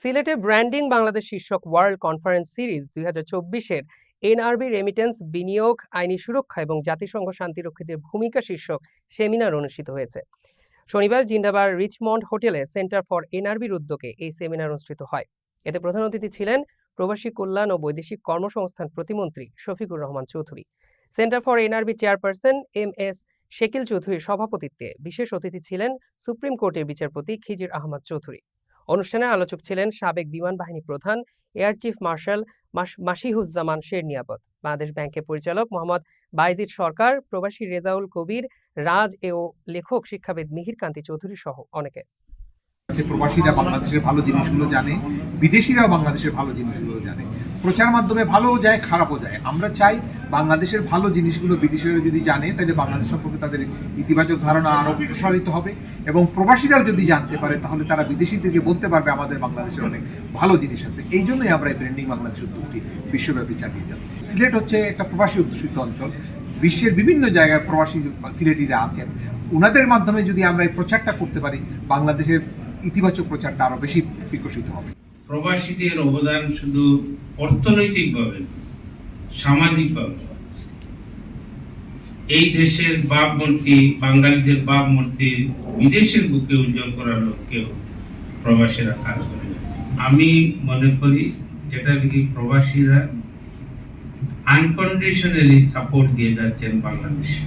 সিলেটে ব্র্যান্ডিং বাংলাদেশ শীর্ষক world conference series দুই হাজার চব্বিশের এনআরবি রেমিটেন্স বিনিয়োগ, আইনি সুরক্ষা এবং জাতিসংঘ শান্তিরক্ষীদের ভূমিকা শীর্ষক সেমিনার অনুষ্ঠিত হয়েছে। শনিবার জিন্দাবার রিচমন্ড হোটেলে সেন্টার ফর এনআরবির উদ্যোগে এই সেমিনার অনুষ্ঠিত হয়। এতে প্রধান অতিথি ছিলেন প্রবাসী কল্যাণ ও বৈদেশিক কর্মসংস্থান প্রতিমন্ত্রী Shafiqur Rahman Chowdhury. Centre for NRB chairperson M S Shakil চৌধুরীর সভাপতিত্বে বিশেষ অতিথি ছিলেন সুপ্রিম কোর্টের বিচারপতি খিজির আহমদ চৌধুরী। অনুষ্ঠানে আলোচক ছিলেন সাবেক বিমান বাহিনী প্রধান, air chief marshal Masihuzzaman Serniabat. Bangladesh ব্যাংকের পরিচালক মোহাম্মদ বাইজিদ সরকার, প্রবাসী রেজাউল কবির, রাজ এ ও লেখক শিক্ষাবিদ মিহির কান্তি চৌধুরী সহ অনেকে। যে প্রবাসীরা বাংলাদেশের ভালো জিনিসগুলো জানে, বিদেশিরাও বাংলাদেশের ভালো জিনিসগুলো জানে। প্রচার মাধ্যমে ভালোও যায়, খারাপও যায়। আমরা চাই বাংলাদেশের ভালো জিনিসগুলো বিদেশিরা যদি জানে, তাহলে বাংলাদেশ সম্পর্কে তাদের ইতিবাচক ধারণা আরও প্রসারিত হবে। এবং প্রবাসীরাও যদি জানতে পারে, তাহলে তারা বিদেশিদেরকে বলতে পারবে, আমাদের বাংলাদেশের অনেক ভালো জিনিস আছে। এই জন্যই আমরা এই ব্র্যান্ডিং বাংলাদেশ উদ্যোগটি বিশ্বব্যাপী চালিয়ে যাচ্ছি। সিলেট হচ্ছে একটা প্রবাসী অধ্যুষিত অঞ্চল। বিশ্বের বিভিন্ন জায়গায় প্রবাসী সিলেটিরা আছেন। ওনাদের মাধ্যমে যদি আমরা এই প্রচারটা করতে পারি, বাংলাদেশের ইতিবাচক প্রচারটা আরও বেশি বিকশিত হবে। প্রবাসীদের অবদান শুধু অর্থনৈতিকভাবে, সামাজিকভাবে এই দেশের ভাবমূর্তি বাঙালিদের ভাবমূর্তি বিদেশের বুকে উজ্জ্বল করার লক্ষ্যেও প্রবাসীরা কাজ করে আমি মনে করি যেটা নাকি প্রবাসীরা আনকন্ডিশনালি সাপোর্ট দিয়ে যাচ্ছেন বাংলাদেশে।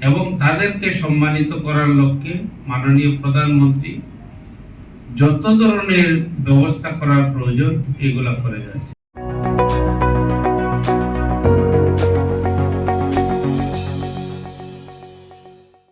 এবং তাদেরকে সম্মানিত করার লক্ষ্যে মাননীয় প্রধানমন্ত্রী যত ধরনের ব্যবস্থা করার প্রয়োজন, এগুলো করে যাচ্ছে।